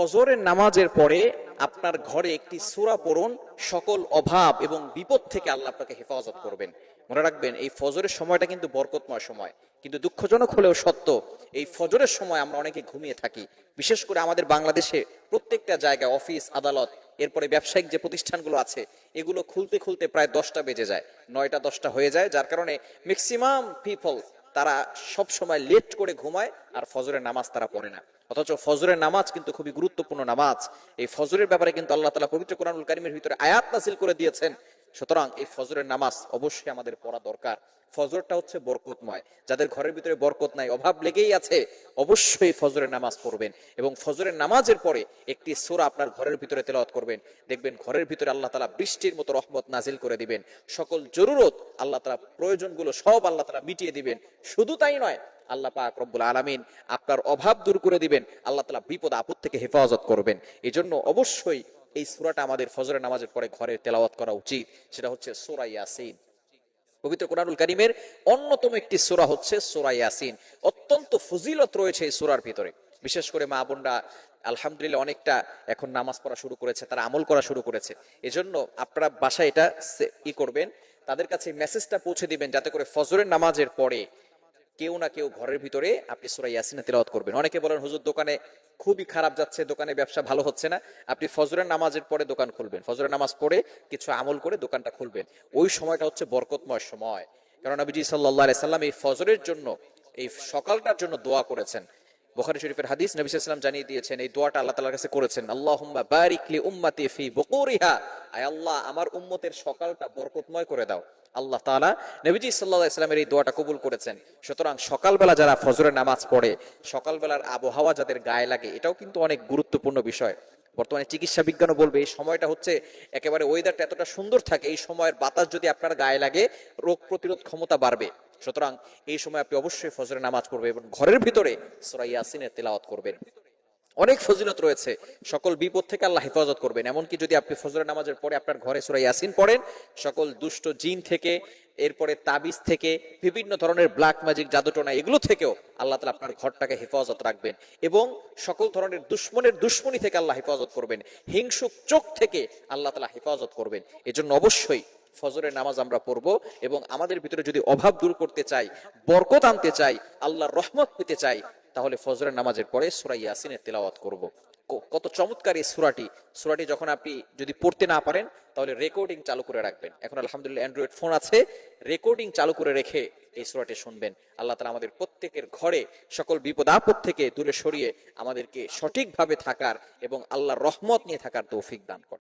ফজরের নামাজের পরে আপনার ঘরে একটি সূরা পড়ুন, সকল অভাব এবং বিপদ থেকে আল্লাহ আপনাকে হেফাজত করবেন। মনে রাখবেন, এই ফজরের সময়টা কিন্তু বরকতময় সময়। কিন্তু দুঃখজনক হলেও সত্য, এই ফজরের সময় আমরা অনেকে ঘুমিয়ে থাকি। বিশেষ করে আমাদের বাংলাদেশে প্রত্যেকটা জায়গায় অফিস, আদালত, এরপরে ব্যবসায়িক যে প্রতিষ্ঠানগুলো আছে, এগুলো খুলতে খুলতে প্রায় দশটা বেজে যায়, নয়টা, দশটা হয়ে যায়, যার কারণে ম্যাক্সিমাম পিপল তারা সব সময় লেট করে ঘুমায় আর ফজরের নামাজ তারা পড়ে না। অথচ ফজরের নামাজ কিন্তু খুবই গুরুত্বপূর্ণ নামাজ। এই ফজরের ব্যাপারে কিন্তু আল্লাহ তালা পবিত্র কোরআনুল কারিমের ভিতরে আয়াত নাসিল করে দিয়েছেন। সুতরাং এই ফজরের নামাজ অবশ্যই আমাদের পড়া দরকার। ফজরটা হচ্ছে বরকতময়। যাদের ঘরের ভিতরে বরকত নাই, অভাব লেগেই আছে, অবশ্যই ফজরের নামাজ পড়বেন এবং ফজরের নামাজের পরে একটি সূরা আপনার ঘরের ভিতরে তেলাওয়াত করবেন। দেখবেন ঘরের ভিতরে আল্লাহ তালা বৃষ্টির মতো রহমত নাজিল করে দিবেন। সকল জরুরত আল্লাহ তালা প্রয়োজনগুলো সব আল্লাহ তালা মিটিয়ে দিবেন। শুধু তাই নয়, আল্লাহ পাক রব্বুল আলামিন আপনার অভাব দূর করে দিবেন, আল্লাহ তালা বিপদ আপদ থেকে হেফাজত করবেন। এই জন্য অবশ্যই এই সূরাটা আমাদের ফজরের নামাজের পরে ঘরে তেলাওয়াত করা উচিত। সেটা হচ্ছে সূরা ইয়াসিন। পবিত্র কোরআনুল কারিমের অন্যতম একটি সূরা হচ্ছে সূরা ইয়াসিন। অত্যন্ত ফজিলত রয়েছে এই সূরার ভিতরে। বিশেষ করে মা বোনরা আলহামদুলিল্লাহ অনেকটা এখন নামাজ পড়া শুরু করেছে, তারা আমল করা শুরু করেছে। এজন্য আপনারা বাসায় এটা ই করবেন, তাদের কাছে মেসেজটা পৌঁছে দিবেন, যাতে করে ফজরের নামাজের পরে কেউ না কেউ ঘরের ভিতরে আপনি সুরা ইয়াসিনা তেলাওয়াত করবেন। অনেকে বলেন, হুজুর, দোকানে খুবই খারাপ যাচ্ছে, দোকানে ব্যবসা ভালো হচ্ছে না। আপনি ফজরের নামাজের পরে দোকান খুলবেন। ফজরের নামাজ পড়ে কিছু আমল করে দোকানটা খুলবেন। ওই সময়টা হচ্ছে বরকতময় সময়। কারণ নবীজি সাল্লাহ সাল্লাম এই ফজরের জন্য, এই সকালটার জন্য দোয়া করেছেন। বুখারী শরীফের হাদিস নবী সাল্লাম জানিয়ে দিয়েছেন, এই দোয়াটা আল্লাহ তাআলার কাছে করেছেন, আল্লাহুম্মা বারিক লি উম্মতি ফি বুকুরিহা। আয় আল্লাহ, আমার উম্মতের সকালটা বরকতময় করে দাও। আল্লাহ তাআলা নবীজি সাল্লাল্লাহু আলাইহি সাল্লামের এই দোয়াটা কবুল করেছেন। সুতরাং সকালবেলা যারা ফজরের নামাজ পড়ে, সকালবেলার আবহাওয়া যাদের গায়ে লাগে, এটাও কিন্তু অনেক গুরুত্বপূর্ণ বিষয়। বর্তমানে চিকিৎসা বিজ্ঞানও বলবে, এই সময়টা হচ্ছে একেবারে ওয়েদারটা এতটা সুন্দর থাকে, এই সময়ের বাতাস যদি আপনার গায়ে লাগে, রোগ প্রতিরোধ ক্ষমতা বাড়বে। সুতরাং এই সময় আপনি অবশ্যই ফজরের নামাজ পড়বেন এবং ঘরের ভিতরে সূরা ইয়াসিনের তেলাওয়াত করবেন। অনেক ফজিলত রয়েছে, সকল বিপদ থেকে আল্লাহ হেফাজত করবেন। এমনকি যদি আপনি ফজরের নামাজের পরে আপনার ঘরে সূরা ইয়াসিন পড়েন, সকল দুষ্ট জিন থেকে, এরপরে তাবিজ থেকে, বিভিন্ন ধরনের ব্ল্যাক ম্যাজিক জাদুটোনা, এগুলো থেকেও আল্লাহ তালা আপনার ঘরটাকে হেফাজত রাখবেন এবং সকল ধরনের দুশ্মনের দুশ্মনী থেকে আল্লাহ হেফাজত করবেন। হিংসুক চোখ থেকে আল্লাহ তালা হেফাজত করবেন। এজন্য অবশ্যই ফজরের নামাজ আমরা পড়ব এবং আমাদের ভিতরে যদি অভাব দূর করতে চাই, বরকত আনতে চাই, আল্লাহর রহমত পেতে চাই, তাহলে ফজরের নামাজের পরে সূরা ইয়াসিনের তেলাওয়াত করব। কত চমৎকার এই সূরাটি। সূরাটি যখন আপনি যদি পড়তে না পারেন, তাহলে রেকর্ডিং চালু করে রাখবেন। এখন আলহামদুলিল্লাহ অ্যান্ড্রয়েড ফোন আছে রেকর্ডিং চালু করে রেখে এই সূরাটি শুনবেন। আল্লাহ তালা আমাদের প্রত্যেকের ঘরে সকল বিপদ আপদ থেকে দূরে সরিয়ে আমাদেরকে সঠিকভাবে থাকার এবং আল্লাহর রহমত নিয়ে থাকার তৌফিক দান করেন।